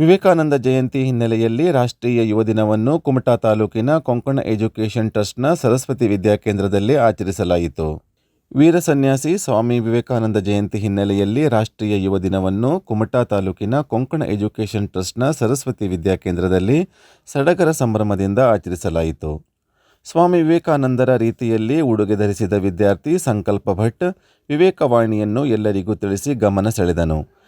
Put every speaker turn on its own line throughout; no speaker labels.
ವಿವೇಕಾನಂದ ಜಯಂತಿ ಹಿನ್ನೆಲೆಯಲ್ಲಿ ರಾಷ್ಟ್ರೀಯ ಯುವ ದಿನವನ್ನು ಕುಮಟಾ ತಾಲೂಕಿನ ಕೊಂಕಣ ಎಜುಕೇಷನ್ ಟ್ರಸ್ಟ್ನ ಸರಸ್ವತಿ ವಿದ್ಯಾಕೇಂದ್ರದಲ್ಲಿ ಆಚರಿಸಲಾಯಿತು. ವೀರ ಸನ್ಯಾಸಿ ಸ್ವಾಮಿ ವಿವೇಕಾನಂದ ಜಯಂತಿ ಹಿನ್ನೆಲೆಯಲ್ಲಿ ರಾಷ್ಟ್ರೀಯ ಯುವ ದಿನವನ್ನು ಕುಮಟಾ ತಾಲೂಕಿನ ಕೊಂಕಣ ಎಜುಕೇಷನ್ ಟ್ರಸ್ಟ್ನ ಸರಸ್ವತಿ ವಿದ್ಯಾಕೇಂದ್ರದಲ್ಲಿ ಸಡಗರ ಸಂಭ್ರಮದಿಂದ ಆಚರಿಸಲಾಯಿತು. ಸ್ವಾಮಿ ವಿವೇಕಾನಂದರ ರೀತಿಯಲ್ಲಿ ಉಡುಗೆ ಧರಿಸಿದ ವಿದ್ಯಾರ್ಥಿ ಸಂಕಲ್ಪ ಭಟ್ ವಿವೇಕವಾಣಿಯನ್ನು ಎಲ್ಲರಿಗೂ ತಿಳಿಸಿ ಗಮನ ಸೆಳೆದನು.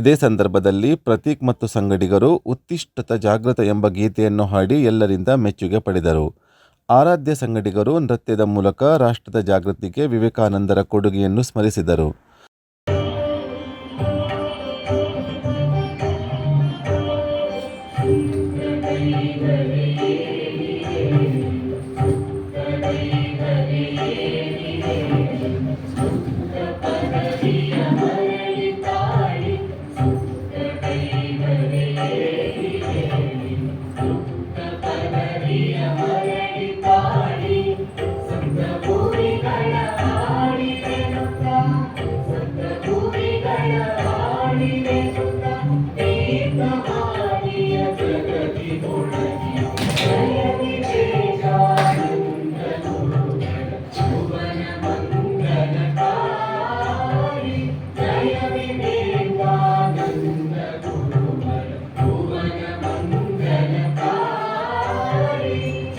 ಇದೇ ಸಂದರ್ಭದಲ್ಲಿ ಪ್ರತೀಕ್ ಮತ್ತು ಸಂಗಡಿಗರು ಉತ್ತಿಷ್ಟತ ಜಾಗೃತ ಎಂಬ ಗೀತೆಯನ್ನು ಹಾಡಿ ಎಲ್ಲರಿಂದ ಮೆಚ್ಚುಗೆ ಪಡೆದರು. ಆರಾಧ್ಯ ಸಂಗಡಿಗರು ನೃತ್ಯದ ಮೂಲಕ ರಾಷ್ಟ್ರದ ಜಾಗೃತಿಗೆ ವಿವೇಕಾನಂದರ ಕೊಡುಗೆಯನ್ನು ಸ್ಮರಿಸಿದರು.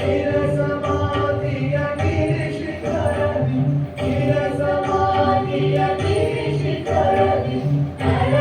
Thank you.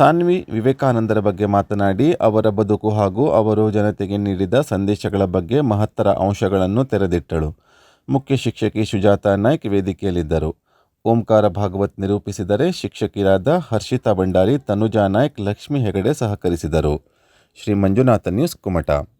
ಸಾನ್ವಿ ವಿವೇಕಾನಂದರ ಬಗ್ಗೆ ಮಾತನಾಡಿ, ಅವರ ಬದುಕು ಹಾಗೂ ಅವರು ಜನತೆಗೆ ನೀಡಿದ ಸಂದೇಶಗಳ ಬಗ್ಗೆ ಮಹತ್ತರ ಅಂಶಗಳನ್ನು ತೆರೆದಿಟ್ಟಳು. ಮುಖ್ಯ ಶಿಕ್ಷಕಿ ಸುಜಾತಾ ನಾಯ್ಕ್ ವೇದಿಕೆಯಲ್ಲಿದ್ದರು. ಓಂಕಾರ ಭಾಗವತ್ ನಿರೂಪಿಸಿದರೆ ಶಿಕ್ಷಕಿಯರಾದ ಹರ್ಷಿತಾ ಭಂಡಾರಿ, ತನುಜಾ ನಾಯ್ಕ್, ಲಕ್ಷ್ಮಿ ಹೆಗಡೆ ಸಹಕರಿಸಿದರು. ಶ್ರೀ ಮಂಜುನಾಥ ನ್ಯೂಸ್ ಕುಮಟಾ.